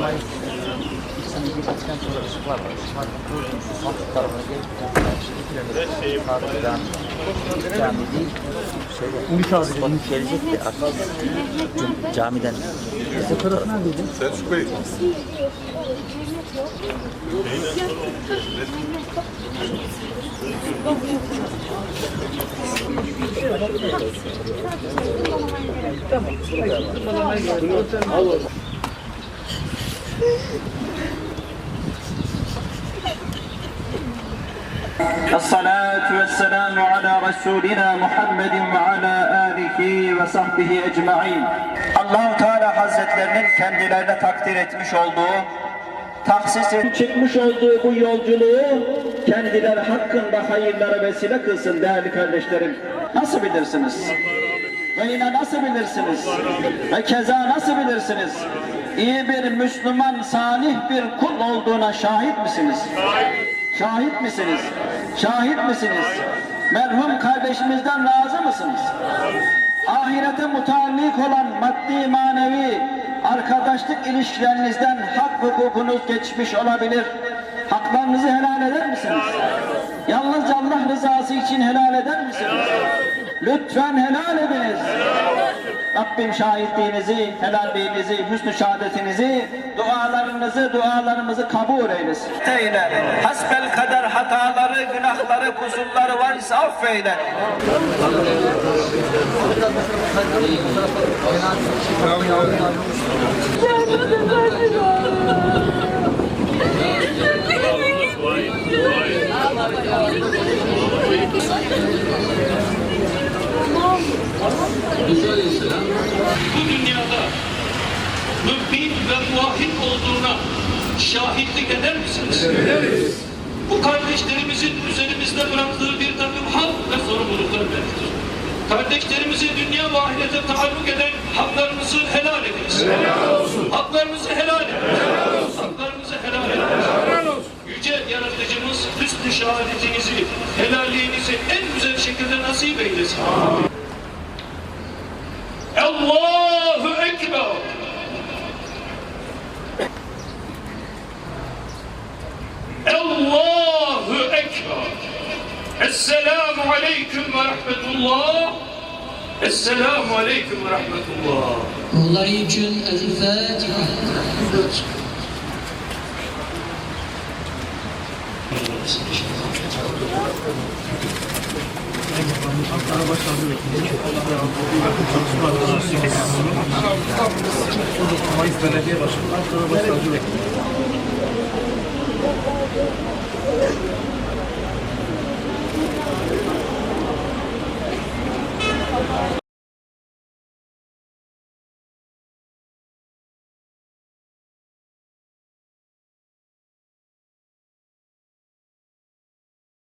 Mayıs sene gittikten sonra ışıklar var. Alt tarafına gelip iki kilometre sağdan cami değil. Şeyde, Ümit abi spot gelecek de cam- camiden Fotoğraf neredeydi? Selçuk Bey. الصلاة والسلام على رسولنا محمد وعلى آله وصحبه ecmaîn. Allahu Teala Hazretlerinin kendilerine takdir etmiş olduğu tahsis et- çıkmış olduğu bu yolculuğu kendileri hakkında hayırlara vesile kılsın değerli kardeşlerim. Nasıl bilirsiniz? Ve yine nasıl bilirsiniz? Ve keza nasıl bilirsiniz? İyi bir Müslüman, salih bir kul olduğuna şahit misiniz? Şahit misiniz? Şahit misiniz? Merhum kardeşimizden razı mısınız? Ahirete mutallik olan maddi manevi arkadaşlık ilişkilerinizden hak hukukunuz geçmiş olabilir. Haklarınızı helal eder misiniz? Yalnızca Allah rızası için helal eder misiniz? Lütfen helal ediniz. Rabbim şahitliğinizi, helalliğinizi, hüsnü şehadetinizi, dualarınızı, dualarımızı kabul eylesin. Eyle. Hasbel kader hataları, günahları, kusurları varsa affeyle. Bu dünyada mübin ve muahit olduğuna şahitlik eder misiniz? Ederiz. Bu kardeşlerimizin üzerimizde bıraktığı bir takım hak ve sorumluluklar vardır. Kardeşlerimizi dünya ve ahirete taalluk eden haklarımızı helal ediniz. Helal olsun. Haklarımızı helal ediniz. Helal الله أكبر. الله أكبر. السلام عليكم ورحمة الله. السلام عليكم ورحمة الله. الله يجن الفاتحة. Mayıs Belediye Başkanı Ankara Başsavcı Vekili.